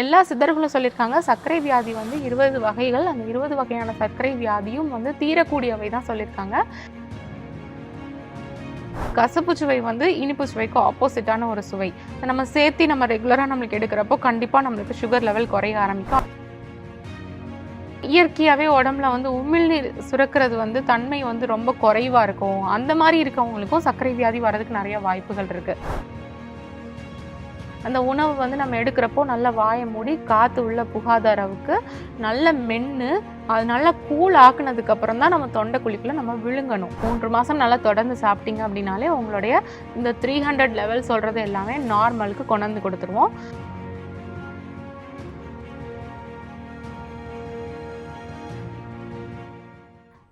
எல்லா சித்தர்களும் சொல்லியிருக்காங்க சர்க்கரை வியாதி வந்து இருபது வகைகள் அந்த இருபது வகையான சர்க்கரை வியாதியும் வந்து தீரக்கூடியவை தான் சொல்லியிருக்காங்க. கசப்பு சுவை வந்து இனிப்பு சுவைக்கு ஆப்போசிட்டான ஒரு சுவை. நம்ம சேர்த்து நம்ம ரெகுலராக நம்மளுக்கு எடுக்கிறப்போ கண்டிப்பாக நம்மளுக்கு சுகர் லெவல் குறைய ஆரம்பிக்கும். இயற்கையாகவே உடம்புல வந்து உமிழ்நீர் சுரக்கிறது வந்து தன்மை வந்து ரொம்ப குறைவாக இருக்கும். அந்த மாதிரி இருக்கவங்களுக்கும் சர்க்கரை வியாதி வர்றதுக்கு நிறைய வாய்ப்புகள் இருக்குது அந்த உணவு வந்து நம்ம எடுக்கிறப்போ நல்லா வாயை மூடி காற்று உள்ள புகாத அளவுக்கு நல்ல மென்று அது நல்லா கூல் ஆக்குனதுக்கப்புறம் தான் நம்ம தொண்டை குழிக்குள்ள நம்ம விழுங்கணும். மூன்று மாதம் நல்லா தொடர்ந்து சாப்பிட்டீங்க அப்படின்னாலே உங்களுடைய இந்த த்ரீ ஹண்ட்ரட் லெவல் சொல்கிறது எல்லாமே நார்மலுக்கு கொண்டு வந்து கொடுத்துருவோம்.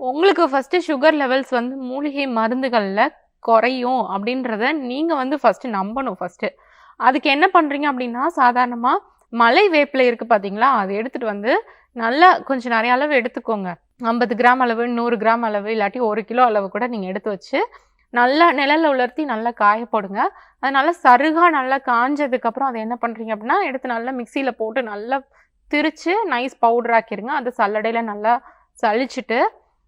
உங்களுக்கு ஃபஸ்ட்டு சுகர் லெவல்ஸ் வந்து மூலிகை மருந்துகளில் குறையும் அப்படின்றத நீங்கள் வந்து ஃபஸ்ட்டு நம்பணும் ஃபஸ்ட்டு அதுக்கு என்ன பண்ணுறீங்க அப்படின்னா சாதாரணமாக மலை வேப்பிலை இருக்குது பார்த்தீங்களா அதை எடுத்துகிட்டு வந்து நல்லா கொஞ்சம் நிறைய அளவு எடுத்துக்கோங்க. ஐம்பது கிராம் அளவு நூறு கிராம் அளவு இல்லாட்டி ஒரு கிலோ அளவு கூட நீங்கள் எடுத்து வச்சு நல்லா நிழலில் உலர்த்தி நல்லா காய போடுங்க. அது நல்லா சருகா நல்லா காஞ்சதுக்கப்புறம் அதை என்ன பண்ணுறீங்க அப்படின்னா எடுத்து நல்லா மிக்சியில் போட்டு நல்லா திரிச்சு நைஸ் பவுடர் ஆக்கிருங்க. அதை சல்லடையில் நல்லா சளிச்சுட்டு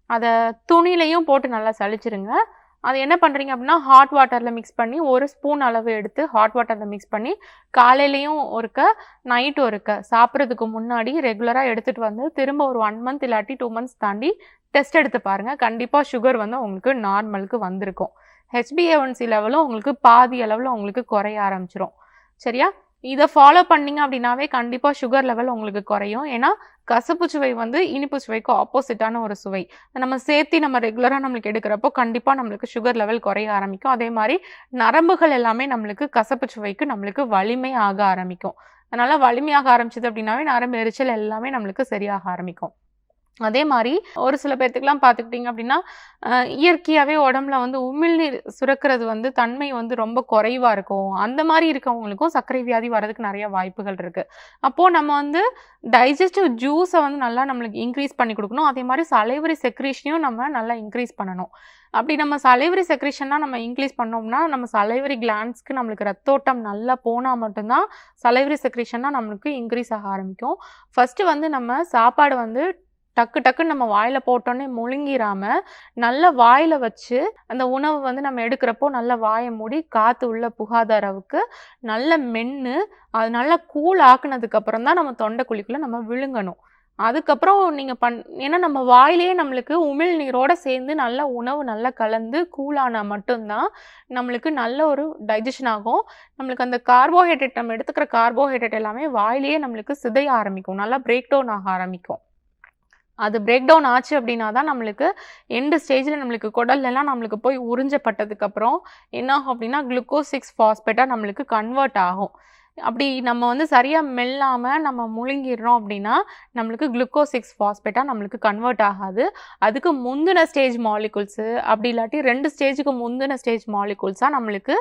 அதை துணிலையும் போட்டு நல்லா சலிச்சிருங்க அது என்ன பண்ணுறீங்க அப்படின்னா ஹாட் வாட்டரில் மிக்ஸ் பண்ணி ஒரு ஸ்பூன் அளவு எடுத்து ஹாட் வாட்டரில் மிக்ஸ் பண்ணி காலையிலையும் ஒருக்க நைட்டும் ஒருக்க சாப்பிட்றதுக்கு முன்னாடி ரெகுலராக எடுத்துகிட்டு வந்து திரும்ப ஒரு ஒன் மந்த் இல்லாட்டி டூ மந்த்ஸ் தாண்டி டெஸ்ட் எடுத்து பாருங்கள் கண்டிப்பாக சுகர் வந்து உங்களுக்கு நார்மலுக்கு வந்திருக்கும். ஹெச்பிஏஒன்சி லெவலும் உங்களுக்கு பாதி அளவில் உங்களுக்கு குறைய ஆரம்பிச்சிரும். சரியா? இதை ஃபாலோ பண்ணீங்க அப்படின்னாவே கண்டிப்பாக சுகர் லெவல் உங்களுக்கு குறையும். ஏன்னா கசப்பு சுவை வந்து இனிப்பு சுவைக்கு ஆப்போசிட்டான ஒரு சுவை. நம்ம சேர்த்து நம்ம ரெகுலராக நம்மளுக்கு எடுக்கிறப்போ கண்டிப்பாக நம்மளுக்கு சுகர் லெவல் குறைய ஆரம்பிக்கும். அதே மாதிரி நரம்புகள் எல்லாமே நம்மளுக்கு கசப்பு சுவைக்கு நம்மளுக்கு வலிமை ஆக ஆரம்பிக்கும். அதனால் வலிமையாக ஆரம்பிச்சது அப்படின்னாவே நரம்பு எரிச்சல் எல்லாமே நம்மளுக்கு சரியாக ஆரம்பிக்கும். அதே மாதிரி ஒரு சில பேர்த்துக்கெல்லாம் பார்த்துக்கிட்டிங்க அப்படின்னா இயற்கையாகவே உடம்புல வந்து உமிழ்நீர் சுரக்கிறது வந்து தன்மை வந்து ரொம்ப குறைவாக இருக்கும். அந்த மாதிரி இருக்கவங்களுக்கும் சர்க்கரை வியாதி வர்றதுக்கு நிறைய வாய்ப்புகள் இருக்குது அப்போது நம்ம வந்து டைஜஸ்டிவ் ஜூஸை வந்து நல்லா நம்மளுக்கு இன்க்ரீஸ் பண்ணி கொடுக்கணும். அதே மாதிரி சலைவரி செக்ரேஷனையும் நம்ம நல்லா இன்க்ரீஸ் பண்ணணும். அப்படி நம்ம சலைவரி செக்ரேஷன்லாம் நம்ம இன்க்ரீஸ் பண்ணோம்னா நம்ம சலைவரி கிளான்ஸ்க்கு நம்மளுக்கு ரத்தோட்டம் நல்லா போனால் மட்டும்தான் சலைவரி செக்ரேஷன்னா நம்மளுக்கு இன்க்ரீஸ் ஆக ஆரம்பிக்கும். ஃபஸ்ட்டு வந்து நம்ம சாப்பாடு வந்து டக்கு டக்குன்னு நம்ம வாயில் போட்டோன்னே முழுங்கிராம நல்ல வாயில் வச்சு அந்த உணவு வந்து நம்ம எடுக்கிறப்போ நல்ல வாயை மூடி காற்று உள்ள புகாத அளவுக்கு நல்ல மென்று அது நல்லா கூல் ஆக்குனதுக்கப்புறம் தான் நம்ம தொண்டை குழிக்குள்ளே நம்ம விழுங்கணும். அதுக்கப்புறம் நீங்கள் பண் ஏன்னா நம்ம வாயிலேயே நம்மளுக்கு உமிழ் நீரோடு சேர்ந்து நல்ல உணவு நல்லா கலந்து கூலானால் மட்டும்தான் நம்மளுக்கு நல்ல ஒரு டைஜஷன் ஆகும். நம்மளுக்கு அந்த கார்போஹைட்ரேட் நம்ம எடுத்துக்கிற கார்போஹைட்ரேட் எல்லாமே வாயிலேயே நம்மளுக்கு சிதைய ஆரம்பிக்கும். நல்லா பிரேக் டவுன் ஆக ஆரம்பிக்கும். அது பிரேக் டவுன் ஆச்சு அப்படின்னா தான் நம்மளுக்கு எண்டு ஸ்டேஜில் நம்மளுக்கு குடல்லலாம் நம்மளுக்கு போய் உறிஞ்சப்பட்டதுக்கப்புறம் என்ன ஆகும் அப்படின்னா குளுக்கோஸ் சிக்ஸ் ஃபாஸ்பேட்டாக நம்மளுக்கு கன்வெர்ட் ஆகும். அப்படி நம்ம வந்து சரியாக மெல்லாமல் நம்ம முழுங்கிடுறோம் அப்படின்னா நம்மளுக்கு குளுக்கோஸ் சிக்ஸ் ஃபாஸ்பேட்டாக நம்மளுக்கு கன்வெர்ட் ஆகாது. அதுக்கு முந்தின ஸ்டேஜ் மாலிகுல்ஸு அப்படி இல்லாட்டி ரெண்டு ஸ்டேஜுக்கு முந்தின ஸ்டேஜ் மாலிகுல்ஸாக நம்மளுக்கு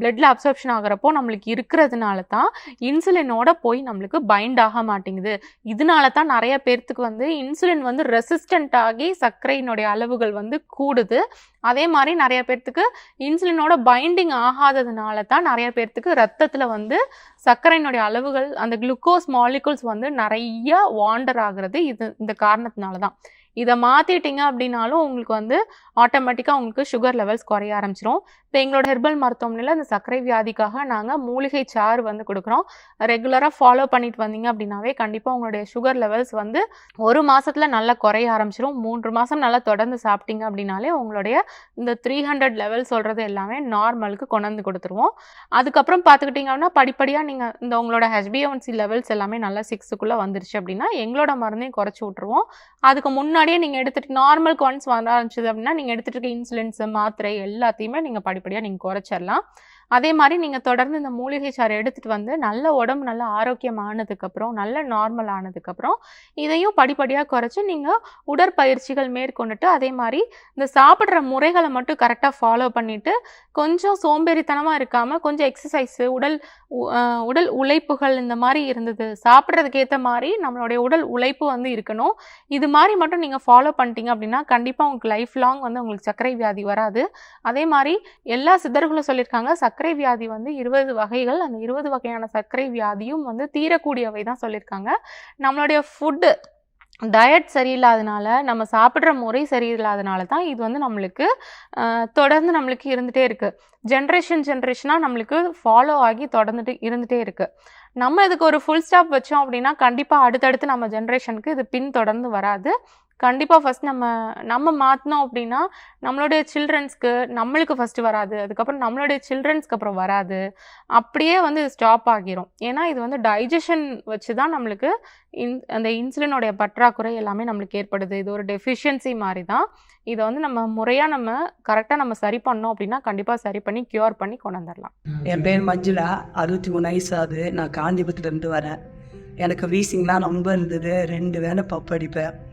பிளட்டில் அப்சர்ப்ஷன் ஆகிறப்போ நம்மளுக்கு இருக்கிறதுனால தான் இன்சுலினோட போய் நம்மளுக்கு பைண்ட் ஆக மாட்டேங்குது. இதனால தான் நிறைய பேர்த்துக்கு வந்து இன்சுலின் வந்து ரெசிஸ்டண்ட் ஆகி சர்க்கரையினுடைய அளவுகள் வந்து கூடுது. அதே மாதிரி நிறைய பேர்த்துக்கு இன்சுலினோட பைண்டிங் ஆகாததுனால தான் நிறைய பேர்த்துக்கு ரத்தத்தில் வந்து சர்க்கரையினுடைய அளவுகள் அந்த குளுக்கோஸ் மாலிகுல்ஸ் வந்து நிறைய வாண்டர் ஆகிறது இது இந்த காரணத்தினால தான் இதை மாற்றிட்டீங்க அப்படின்னாலும் உங்களுக்கு வந்து ஆட்டோமேட்டிக்காக உங்களுக்கு சுகர் லெவல்ஸ் குறைய ஆரம்பிச்சிரும். இப்போ எங்களோட ஹெர்பல் மருத்துவமனையில் இந்த சர்க்கரை வியாதிக்காக நாங்கள் மூலிகை சாறு வந்து கொடுக்குறோம். ரெகுலராக ஃபாலோ பண்ணிட்டு வந்தீங்க அப்படின்னாவே கண்டிப்பாக உங்களுடைய சுகர் லெவல்ஸ் வந்து ஒரு மாதத்தில் நல்லா குறைய ஆரம்பிச்சிரும். மூன்று மாதம் நல்லா தொடர்ந்து சாப்பிட்டீங்க அப்படின்னாலே உங்களுடைய இந்த த்ரீ ஹண்ட்ரட் லெவல் சொல்கிறது எல்லாமே நார்மலுக்கு கொண்டு வந்து கொடுத்துருவோம். அதுக்கப்புறம் பார்த்துக்கிட்டிங்க அப்படின்னா படிப்படியாக நீங்கள் இந்த உங்களோட ஹெச்பிஎன்சி லெவல்ஸ் எல்லாமே நல்லா சிக்ஸுக்குள்ளே வந்துருச்சு அப்படின்னா எங்களோட மருந்தையும் குறைச்சி விட்ருவோம் அதுக்கு முன்னாடி முன்னாடியே நீங்கள் எடுத்துட்டு நார்மல் கான்ஸ் வர ஆரம்பிச்சது அப்படின்னா நீங்கள் எடுத்துகிட்டு இருக்க இன்சுலின்ஸ் மாத்திரை எல்லாத்தையுமே நீங்கள் படிப்படியாக நீங்கள் குறைச்சிடலாம் அதே மாதிரி நீங்கள் தொடர்ந்து இந்த மூலிகை சாறு எடுத்துகிட்டு வந்து நல்ல உடம்பு நல்ல ஆரோக்கியம் ஆனதுக்கப்புறம் நல்ல நார்மல் ஆனதுக்கப்புறம் இதையும் படிப்படியாக குறைச்சி நீங்கள் உடற்பயிற்சிகள் மேற்கொண்டுட்டு அதே மாதிரி இந்த சாப்பிட்ற முறைகளை மட்டும் கரெக்டாக ஃபாலோ பண்ணிவிட்டு கொஞ்சம் சோம்பேறித்தனமாக இருக்காமல் கொஞ்சம் எக்ஸசைஸு உடல் உடல் உழைப்புகள் இந்த மாதிரி இருந்தது சாப்பிட்றதுக்கு ஏற்ற மாதிரி நம்மளுடைய உடல் உழைப்பு வந்து இருக்கணும். இது மாதிரி மட்டும் நீங்கள் ஃபாலோ பண்ணிட்டீங்க அப்படின்னா கண்டிப்பாக உங்களுக்கு லைஃப் லாங் வந்து உங்களுக்கு சர்க்கரை வியாதி வராது. அதே மாதிரி எல்லா சித்தர்களும் சொல்லியிருக்காங்க சர்க்கரை சர்க்கரை வியாதி வந்து இருபது வகைகள். அந்த இருபது வகையான சர்க்கரை வியாதியும் வந்து தீரக்கூடியவை தான் சொல்லியிருக்காங்க. நம்மளுடைய ஃபுட்டு டயட் சரியில்லாதனால நம்ம சாப்பிட்ற முறை சரியில்லாதனால தான் இது வந்து நம்மளுக்கு தொடர்ந்து நம்மளுக்கு இருந்துகிட்டே இருக்குது ஜென்ரேஷன் ஜென்ரேஷனாக நம்மளுக்கு ஃபாலோ ஆகி தொடர்ந்துட்டு இருந்துகிட்டே இருக்குது நம்ம இதுக்கு ஒரு ஃபுல் ஸ்டாப் வச்சோம் அப்படின்னா கண்டிப்பாக அடுத்தடுத்து நம்ம ஜென்ரேஷனுக்கு இது பின் தொடர்ந்து வராது. கண்டிப்பாக ஃபஸ்ட் நம்ம நம்ம மாற்றினோம் அப்படின்னா நம்மளுடைய சில்ட்ரன்ஸ்க்கு நம்மளுக்கு ஃபஸ்ட்டு வராது. அதுக்கப்புறம் நம்மளுடைய சில்ட்ரன்ஸ்க்கு அப்புறம் வராது. அப்படியே வந்து இது ஸ்டாப் ஆகிரும். ஏன்னா இது வந்து டைஜஷன் வச்சு தான் நம்மளுக்கு இன் அந்த இன்சுலினோடைய பற்றாக்குறை எல்லாமே நம்மளுக்கு ஏற்படுது. இது ஒரு டெஃபிஷியன்சி மாதிரி தான் இதை வந்து நம்ம முறையாக நம்ம கரெக்டாக நம்ம சரி பண்ணோம் அப்படின்னா கண்டிப்பாக சரி பண்ணி க்யூர் பண்ணி கொண்டு வந்துடலாம் என் பேர் மஞ்சுளா. அறுபத்தி மூணு வயசு ஆகுது. நான் காந்திபுரத்துலேருந்து வரேன். எனக்கு வீசிங்லாம் ரொம்ப இருந்தது. ரெண்டு வேளை பப்பு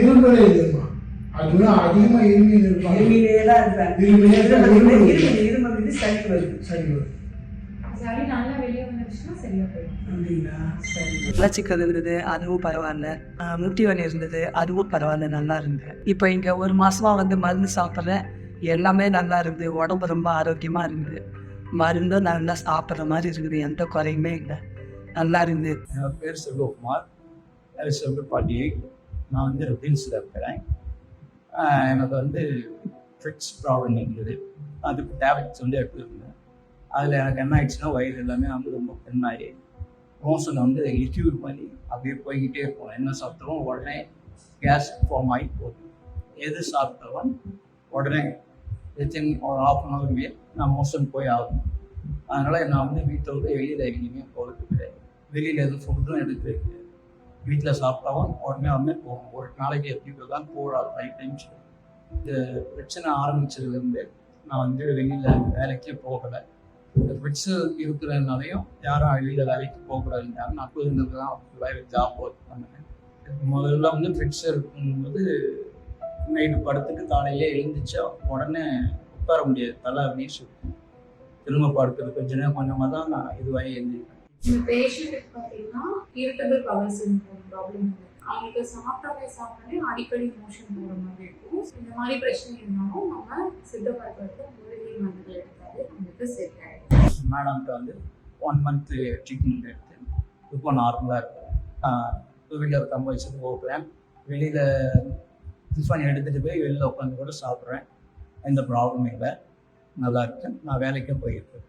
இருமலே இல்லைம்மா அதுதான் அதிகமா தான் இருப்பேன் இருமிலே தான் இருமல் இருமல் சளி வருது. சளி மலச்சிக்கல் இருந்தது அதுவும் பரவாயில்ல. முட்டி வலி இருந்தது அதுவும் பரவாயில்ல நல்லா இருந்தது. இப்போ இங்கே ஒரு மாசமா வந்து மருந்து சாப்பிட்றேன் எல்லாமே நல்லா இருக்குது உடம்பு ரொம்ப ஆரோக்கியமா இருக்குது. மருந்தும் நல்லா சாப்பிட்ற மாதிரி இருக்குது எந்த குறையுமே இல்லை. நல்லா இருந்து என் பேர் செல்வகுமார். அது செல்வப்பாட்டி நான் வந்து ரிபின்ஸில் இருக்கிறேன். எனக்கு வந்து ஃபிட்ஸ் ப்ராப்ளம் இருந்தது அதுக்கு டேப்லெட்ஸ் வந்து எடுத்துருந்தேன் அதில் எனக்கு என்ன ஆயிடுச்சுன்னா வயிறு எல்லாமே வந்து ரொம்ப பெண்ணாகி மோஷன் வந்து லிக்யூட் பண்ணி அப்படியே போய்கிட்டே இருக்கும். என்ன சாப்பிட்டாலும் உடனே கேஸ் ஃபார்ம் ஆகி போகுது எது சாப்பிட்டாலும் உடனே வித்தின் ஒரு ஆஃப் அன் ஹவர்லேயே நான் மோஷன் போய் ஆகணும். அதனால் நான் வந்து வீட்டை விட்டு வெளியில் எங்கேயுமே போகிறது கிடையாது. வெளியில் எதுவும் ஃபுட்டும் எடுத்து வீட்டில் சாப்பிட்டாவும் உடனே வந்து போகும் ஒரு நாளைக்கு எப்படி தான் போகிறாரு ஃபைவ் டைம்ஸ் இந்த பிரச்சனை ஆரம்பிச்சதுலேருந்து நான் வந்து வெளியில் வேலைக்கே போகலை. இந்த பிரச்சனை இருக்கிறதுனாலையும் யாரும் வெளியில் வேலைக்கு போகக்கூடாதுன்றாங்க நான் புரிந்தது தான் வேலை ஜாப் ஒர்க் பண்ணேன். முதல்ல வந்து ஃபிட்ஸ் இருக்கும்போது நைட்டு படுத்துட்டு காலையிலே எழுந்திரிச்சா உடனே உட்கார முடியாது. தலை அப்படின்னு சொல்லி திரும்ப படுக்கிறது கொஞ்ச நேரம் கொஞ்சமாக தான் நான் இதுவாகி எழுந்திருப்பேன். இந்த பேஷண்ட்டுக்கு பார்த்தீங்கன்னா இரிட்டபிள் பவர் சிண்ட்ரோம் ப்ராப்ளம் அவங்களுக்கு சாப்பிட்டாலே சாப்பிட்டாலே அடிக்கடி மோஷன் போகிற மாதிரி இருக்கும். இந்த மாதிரி பிரச்சனை இருந்தாலும் நம்ம சித்த மருத்துவத்தை மூலிகை மருந்துகள் எடுத்தாலே நம்மளுக்கு செட் ஆகிடும் மேடம்கிட்ட வந்து ஒன் மந்த்து ட்ரீட்மெண்ட் எடுத்து இப்போ நார்மலாக இருக்கும். டூ வீலர் கம்ப வச்சுட்டு போகிறேன் வெளியில் டிஃபன் எடுத்துகிட்டு போய் வெளியில் உட்காந்து கூட சாப்பிட்றேன். எந்த ப்ராப்ளமும் இல்லை. நல்லா இருக்கேன். நான் வேலைக்கே போயிருக்கேன்.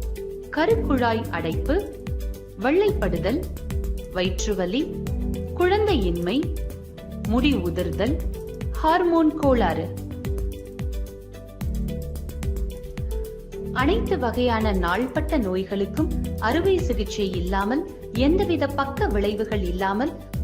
கருக்குழாய் அடைப்பு வெள்ளைப்படுதல் வயிற்றுவலி குழந்தையின்மை முடி உதிர்தல் ஹார்மோன் கோளாறு. அனைத்து வகையான நாள்பட்ட நோய்களுக்கும் அறுவை சிகிச்சை இல்லாமல் எந்தவித பக்க விளைவுகள் இல்லாமல்